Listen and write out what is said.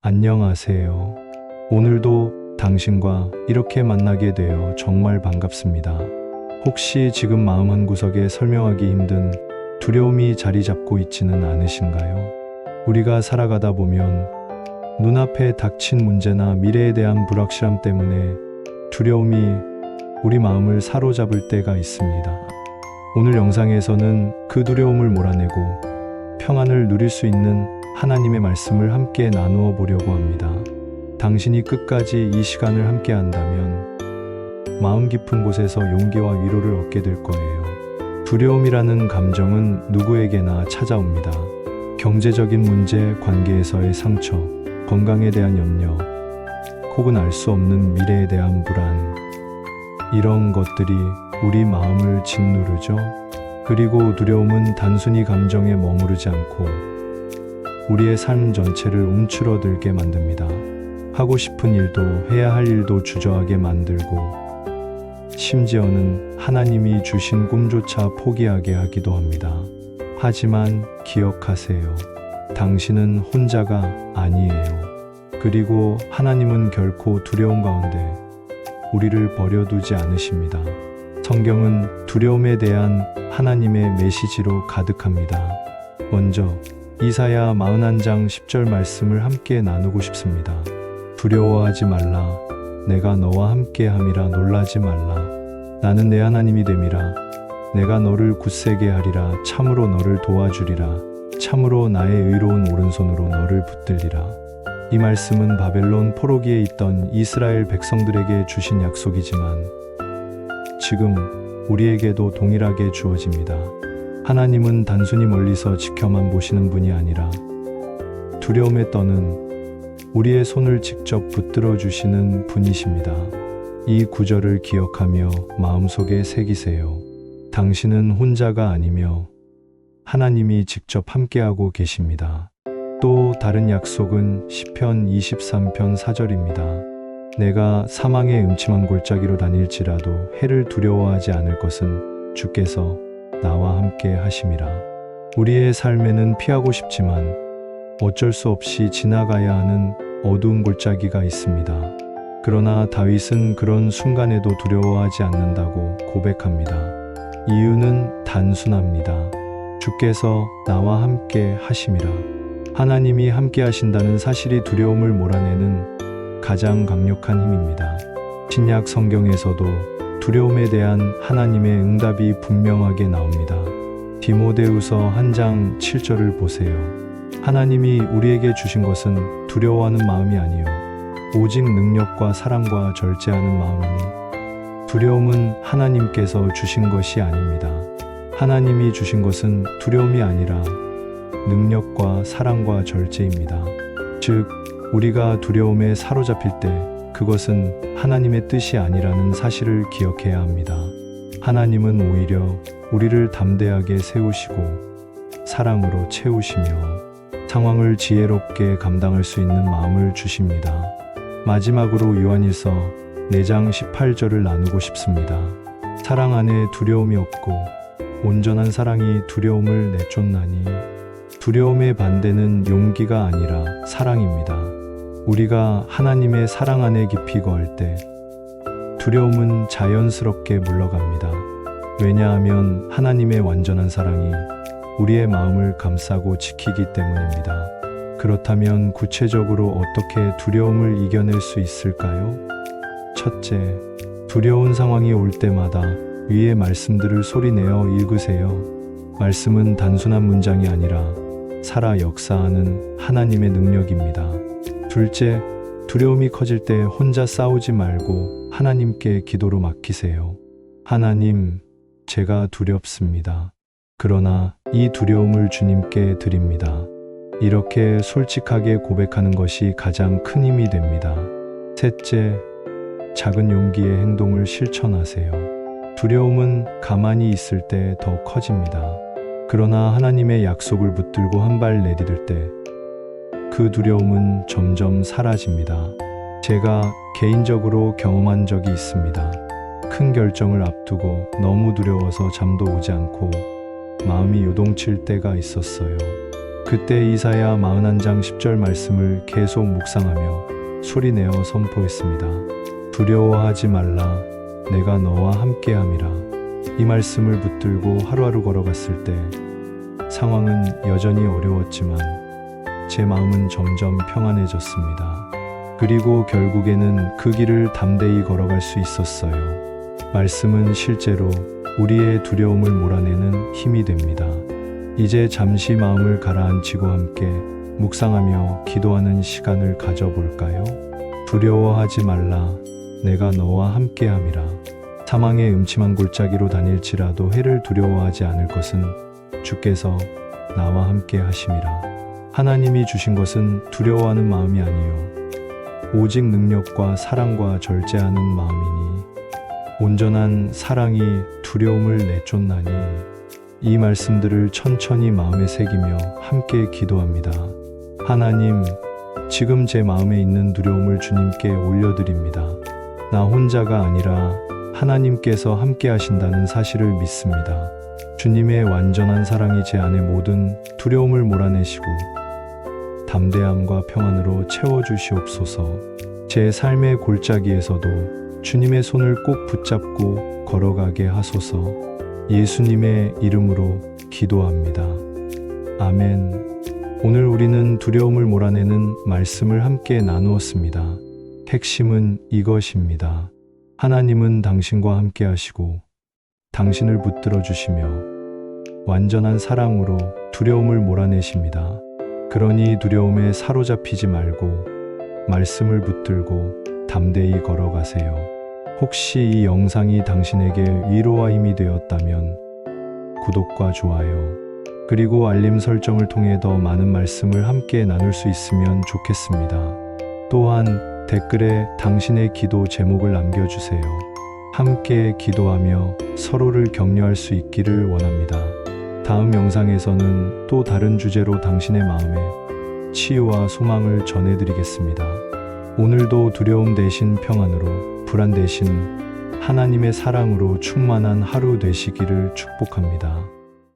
안녕하세요. 오늘도 당신과 이렇게 만나게 되어 정말 반갑습니다. 혹시 지금 마음 한구석에 설명하기 힘든 두려움이 자리 잡고 있지는 않으신가요? 우리가 살아가다 보면 눈앞에 닥친 문제나 미래에 대한 불확실함 때문에 두려움이 우리 마음을 사로잡을 때가 있습니다. 오늘 영상에서는 그 두려움을 몰아내고 평안을 누릴 수 있는 하나님의 말씀을 함께 나누어 보려고 합니다. 당신이 끝까지 이 시간을 함께 한다면 마음 깊은 곳에서 용기와 위로를 얻게 될 거예요. 두려움이라는 감정은 누구에게나 찾아옵니다. 경제적인 문제, 관계에서의 상처, 건강에 대한 염려, 혹은 알 수 없는 미래에 대한 불안. 이런 것들이 우리 마음을 짓누르죠. 그리고 두려움은 단순히 감정에 머무르지 않고 우리의 삶 전체를 움츠러들게 만듭니다. 하고 싶은 일도 해야 할 일도 주저하게 만들고 심지어는 하나님이 주신 꿈조차 포기하게 하기도 합니다. 하지만 기억하세요. 당신은 혼자가 아니에요. 그리고 하나님은 결코 두려움 가운데 우리를 버려두지 않으십니다. 성경은 두려움에 대한 하나님의 메시지로 가득합니다. 먼저 이사야 41장 10절 말씀을 함께 나누고 싶습니다. 두려워하지 말라. 내가 너와 함께 함이라 놀라지 말라. 나는 내 하나님이 됨이라. 내가 너를 굳세게 하리라. 참으로 너를 도와주리라. 참으로 나의 의로운 오른손으로 너를 붙들리라. 이 말씀은 바벨론 포로기에 있던 이스라엘 백성들에게 주신 약속이지만 지금 우리에게도 동일하게 주어집니다. 하나님은 단순히 멀리서 지켜만 보시는 분이 아니라 두려움에 떠는 우리의 손을 직접 붙들어 주시는 분이십니다. 이 구절을 기억하며 마음속에 새기세요. 당신은 혼자가 아니며 하나님이 직접 함께하고 계십니다. 또 다른 약속은 시편 23편 4절입니다. 내가 사망의 음침한 골짜기로 다닐지라도 해를 두려워하지 않을 것은 주께서 나와 함께 하심이라. 우리의 삶에는 피하고 싶지만 어쩔 수 없이 지나가야 하는 어두운 골짜기가 있습니다. 그러나 다윗은 그런 순간에도 두려워하지 않는다고 고백합니다. 이유는 단순합니다. 주께서 나와 함께 하심이라. 하나님이 함께 하신다는 사실이 두려움을 몰아내는 가장 강력한 힘입니다. 신약 성경에서도 두려움에 대한 하나님의 응답이 분명하게 나옵니다. 디모데후서 한장 7절을 보세요. 하나님이 우리에게 주신 것은 두려워하는 마음이 아니요 오직 능력과 사랑과 절제하는 마음이니 두려움은 하나님께서 주신 것이 아닙니다. 하나님이 주신 것은 두려움이 아니라 능력과 사랑과 절제입니다. 즉 우리가 두려움에 사로잡힐 때 그것은 하나님의 뜻이 아니라는 사실을 기억해야 합니다. 하나님은 오히려 우리를 담대하게 세우시고 사랑으로 채우시며 상황을 지혜롭게 감당할 수 있는 마음을 주십니다. 마지막으로 요한일서 4장 18절을 나누고 싶습니다. 사랑 안에 두려움이 없고 온전한 사랑이 두려움을 내쫓나니 두려움의 반대는 용기가 아니라 사랑입니다. 우리가 하나님의 사랑 안에 깊이 거할 때 두려움은 자연스럽게 물러갑니다. 왜냐하면 하나님의 완전한 사랑이 우리의 마음을 감싸고 지키기 때문입니다. 그렇다면 구체적으로 어떻게 두려움을 이겨낼 수 있을까요? 첫째, 두려운 상황이 올 때마다 위의 말씀들을 소리내어 읽으세요. 말씀은 단순한 문장이 아니라 살아 역사하는 하나님의 능력입니다. 둘째, 두려움이 커질 때 혼자 싸우지 말고 하나님께 기도로 맡기세요. 하나님, 제가 두렵습니다. 그러나 이 두려움을 주님께 드립니다. 이렇게 솔직하게 고백하는 것이 가장 큰 힘이 됩니다. 셋째, 작은 용기의 행동을 실천하세요. 두려움은 가만히 있을 때 더 커집니다. 그러나 하나님의 약속을 붙들고 한 발 내디딜 때 그 두려움은 점점 사라집니다. 제가 개인적으로 경험한 적이 있습니다. 큰 결정을 앞두고 너무 두려워서 잠도 오지 않고 마음이 요동칠 때가 있었어요. 그때 이사야 41장 10절 말씀을 계속 묵상하며 소리내어 선포했습니다. 두려워하지 말라. 내가 너와 함께함이라. 이 말씀을 붙들고 하루하루 걸어갔을 때 상황은 여전히 어려웠지만 제 마음은 점점 평안해졌습니다. 그리고 결국에는 그 길을 담대히 걸어갈 수 있었어요. 말씀은 실제로 우리의 두려움을 몰아내는 힘이 됩니다. 이제 잠시 마음을 가라앉히고 함께 묵상하며 기도하는 시간을 가져볼까요? 두려워하지 말라. 내가 너와 함께함이라. 사망의 음침한 골짜기로 다닐지라도 해를 두려워하지 않을 것은 주께서 나와 함께 하심이라. 하나님이 주신 것은 두려워하는 마음이 아니요. 오직 능력과 사랑과 절제하는 마음이니 온전한 사랑이 두려움을 내쫓나니 이 말씀들을 천천히 마음에 새기며 함께 기도합니다. 하나님, 지금 제 마음에 있는 두려움을 주님께 올려드립니다. 나 혼자가 아니라 하나님께서 함께 하신다는 사실을 믿습니다. 주님의 완전한 사랑이 제 안의 모든 두려움을 몰아내시고 담대함과 평안으로 채워주시옵소서. 제 삶의 골짜기에서도 주님의 손을 꼭 붙잡고 걸어가게 하소서. 예수님의 이름으로 기도합니다. 아멘. 오늘 우리는 두려움을 몰아내는 말씀을 함께 나누었습니다. 핵심은 이것입니다. 하나님은 당신과 함께 하시고 당신을 붙들어 주시며 완전한 사랑으로 두려움을 몰아내십니다. 그러니 두려움에 사로잡히지 말고 말씀을 붙들고 담대히 걸어가세요. 혹시 이 영상이 당신에게 위로와 힘이 되었다면 구독과 좋아요, 그리고 알림 설정을 통해 더 많은 말씀을 함께 나눌 수 있으면 좋겠습니다. 또한 댓글에 당신의 기도 제목을 남겨주세요. 함께 기도하며 서로를 격려할 수 있기를 원합니다. 다음 영상에서는 또 다른 주제로 당신의 마음에 치유와 소망을 전해드리겠습니다. 오늘도 두려움 대신 평안으로, 불안 대신 하나님의 사랑으로 충만한 하루 되시기를 축복합니다.